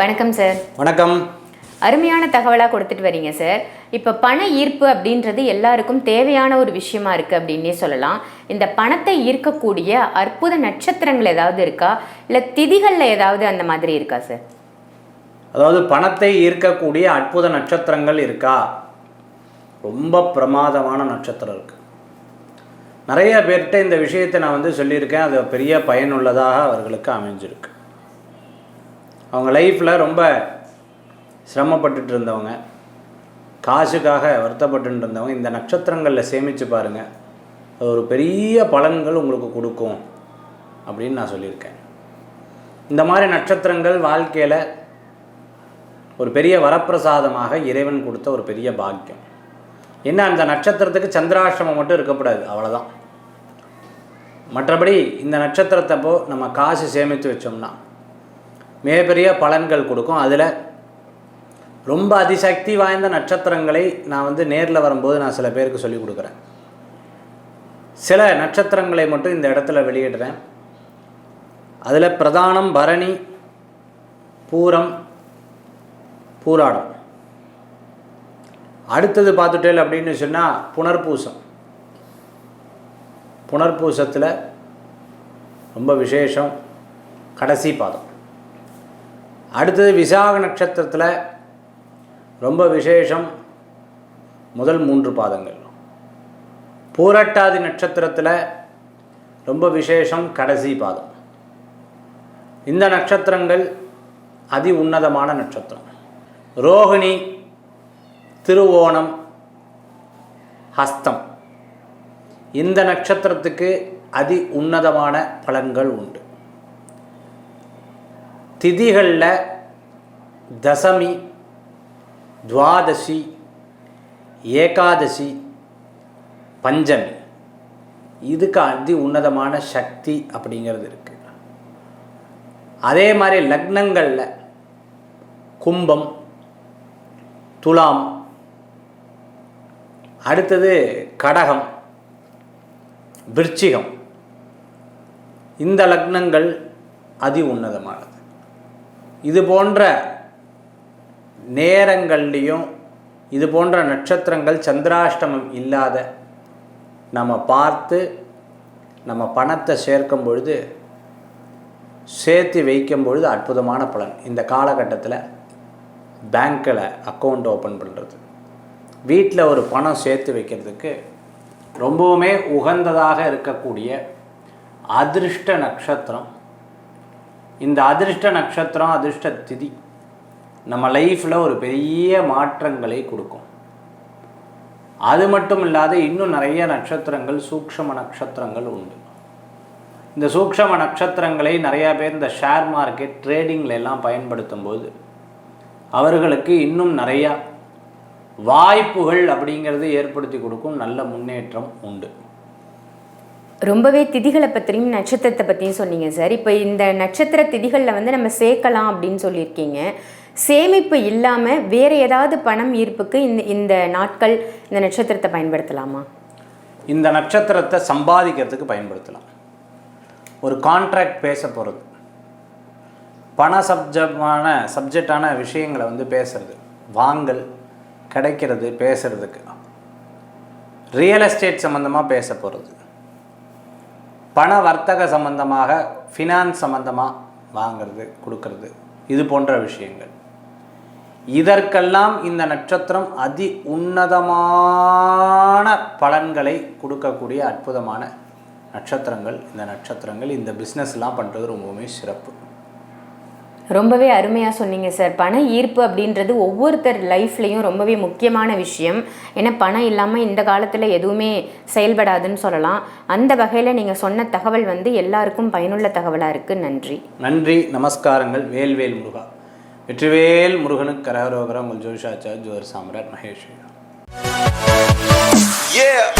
வணக்கம் சார் வணக்கம். அருமையான தகவலாக கொடுத்துட்டு வரீங்க சார் இப்போ பண ஈர்ப்பு அப்படின்றது எல்லாருக்கும் தேவையான ஒரு விஷயமா இருக்குது அப்படின்னே சொல்லலாம். இந்த பணத்தை ஈர்க்கக்கூடிய அற்புத நட்சத்திரங்கள் ஏதாவது இருக்கா? இல்லை திதிகளில் ஏதாவது அந்த மாதிரி இருக்கா சார் அதாவது பணத்தை ஈர்க்கக்கூடிய அற்புத நட்சத்திரங்கள் இருக்கா? ரொம்ப பிரமாதமான நட்சத்திரம் இருக்குது நிறைய பேர்கிட்ட இந்த விஷயத்தை நான் வந்து சொல்லியிருக்கேன். அது பெரிய பயனுள்ளதாக அவர்களுக்கு அமைஞ்சிருக்கு. அவங்க லைஃப்பில் ரொம்ப சிரமப்பட்டுட்டு இருந்தவங்க. காசுக்காக வருத்தப்பட்டு இருந்தவங்க. இந்த நட்சத்திரங்களில் சேமித்து பாருங்கள் அது ஒரு பெரிய பலன்கள் உங்களுக்கு கொடுக்கும் அப்படின்னு நான் சொல்லியிருக்கேன். இந்த மாதிரி நட்சத்திரங்கள் வாழ்க்கையில் ஒரு பெரிய வரப்பிரசாதமாக இறைவன் கொடுத்த ஒரு பெரிய பாக்கியம். என்ன அந்த நட்சத்திரத்துக்கு சந்திராஷ்டமம் மட்டும் இருக்கக்கூடாது. அவ்வளோதான் மற்றபடி இந்த நட்சத்திரத்தப்போ நம்ம காசு சேமித்து வச்சோம்னா மிகப்பெரிய பலன்கள் கொடுக்கும். அதில் ரொம்ப அதிசக்தி வாய்ந்த நட்சத்திரங்களை நான் வந்து நேரில் வரும்போது நான் சில பேருக்கு சொல்லிக் கொடுக்குறேன். சில நட்சத்திரங்களை மட்டும் இந்த இடத்துல வெளியிடுறேன். அதில் பிரதானம் பரணி பூரம் பூராடம். அடுத்தது பார்த்துட்டேல் அப்படின்னு சொன்னால் புனர்பூசம். புனர்பூசத்தில் ரொம்ப விசேஷம். கடைசி பாதம். அடுத்தது விசாக நட்சத்திரத்தில் ரொம்ப விசேஷம் முதல் மூன்று பாதங்கள். பூரட்டாதி நட்சத்திரத்தில் ரொம்ப விசேஷம் கடைசி பாதம். இந்த நட்சத்திரங்கள் அதி உன்னதமான நட்சத்திரம். ரோகிணி திருவோணம் ஹஸ்தம். இந்த நட்சத்திரத்துக்கு அதி உன்னதமான பலன்கள் உண்டு. திதிகளில் தசமி துவாதசி ஏகாதசி பஞ்சமி. இதுக்கு அதி உன்னதமான சக்தி அப்படிங்கிறது இருக்குது அதே மாதிரி லக்னங்களில் கும்பம் துலாம் அடுத்தது கடகம் விருச்சிகம். இந்த லக்னங்கள் அதி உன்னதமானது. இது போன்ற நேரங்கள்லேயும் இது போன்ற நட்சத்திரங்கள் சந்திராஷ்டமம் இல்லாத நம்ம பார்த்து நம்ம பணத்தை சேர்க்கும் பொழுது சேர்த்து வைக்கும் பொழுது அற்புதமான பலன். இந்த காலகட்டத்தில் பேங்க்கில் அக்கௌண்ட் ஓப்பன் பண்ணுறது வீட்டில் ஒரு பணம் சேர்த்து வைக்கிறதுக்கு ரொம்பவுமே உகந்ததாக இருக்கக்கூடிய அதிர்ஷ்ட நட்சத்திரம் இந்த அதிர்ஷ்ட நட்சத்திரம் அதிர்ஷ்ட திதி நம்ம லைஃப்பில் ஒரு பெரிய மாற்றங்களை கொடுக்கும். அது மட்டும் இல்லாத இன்னும் நிறைய நட்சத்திரங்கள் சூக்ஷம நட்சத்திரங்கள் உண்டு. இந்த சூக்ஷம நட்சத்திரங்களை நிறையா பேர் இந்த ஷேர் மார்க்கெட் ட்ரேடிங்கில் எல்லாம் பயன்படுத்தும் போது அவர்களுக்கு இன்னும் நிறையா வாய்ப்புகள் அப்படிங்கிறது ஏற்படுத்தி கொடுக்கும் நல்ல முன்னேற்றம் உண்டு. ரொம்பவே திதிகளை பற்றியும் நட்சத்திரத்தை பற்றியும் சொன்னீங்க சார். இப்போ இந்த நட்சத்திர திதிகளில் வந்து நம்ம சேர்க்கலாம் அப்படின்னு சொல்லியிருக்கீங்க. சேமிப்பு இல்லாமல் வேறு ஏதாவது பணம் ஈர்ப்புக்கு இந்த இந்த நாட்கள் இந்த நட்சத்திரத்தை பயன்படுத்தலாமா? இந்த நட்சத்திரத்தை சம்பாதிக்கிறதுக்கு பயன்படுத்தலாம். ஒரு கான்ட்ராக்ட் பேச போகிறது பண சப்ஜமான சப்ஜெக்டான விஷயங்களை வந்து பேசுறது. வாங்கல் கிடைக்கிறது பேசுறதுக்கு. ரியல் எஸ்டேட் சம்மந்தமாக பேச போகிறது பண வர்த்தக சம்பந்தமாக ஃபினான்ஸ் சம்பந்தமாக வாங்கிறது கொடுக்கறது. இது போன்ற விஷயங்கள். இதற்கெல்லாம் இந்த நட்சத்திரம் அதி உன்னதமான பலன்களை கொடுக்கக்கூடிய அற்புதமான நட்சத்திரங்கள். இந்த நட்சத்திரங்கள் இந்த பிஸ்னஸ்லாம் பண்ணுறது ரொம்பவுமே சிறப்பு. ரொம்பவே அருமையாக சொன்னீங்க சார். பண ஈர்ப்பு அப்படின்றது ஒவ்வொருத்தர் லைஃப்லேயும் ரொம்பவே முக்கியமான விஷயம். ஏன்னா பணம் இல்லாமல் இந்த காலத்தில் எதுவுமே செயல்படாதுன்னு சொல்லலாம். அந்த வகையில் நீங்கள் சொன்ன தகவல் வந்து எல்லாருக்கும் பயனுள்ள தகவலாக இருக்குது நன்றி. நன்றி. நமஸ்காரங்கள். வேல்வேல் முருகா. வெற்றிவேல் முருகனுக்கு கரகரோகரம் உங்கள் ஜோஷாச்சார் ஜோர் சாம்ராட் மகேஷ் Yeah.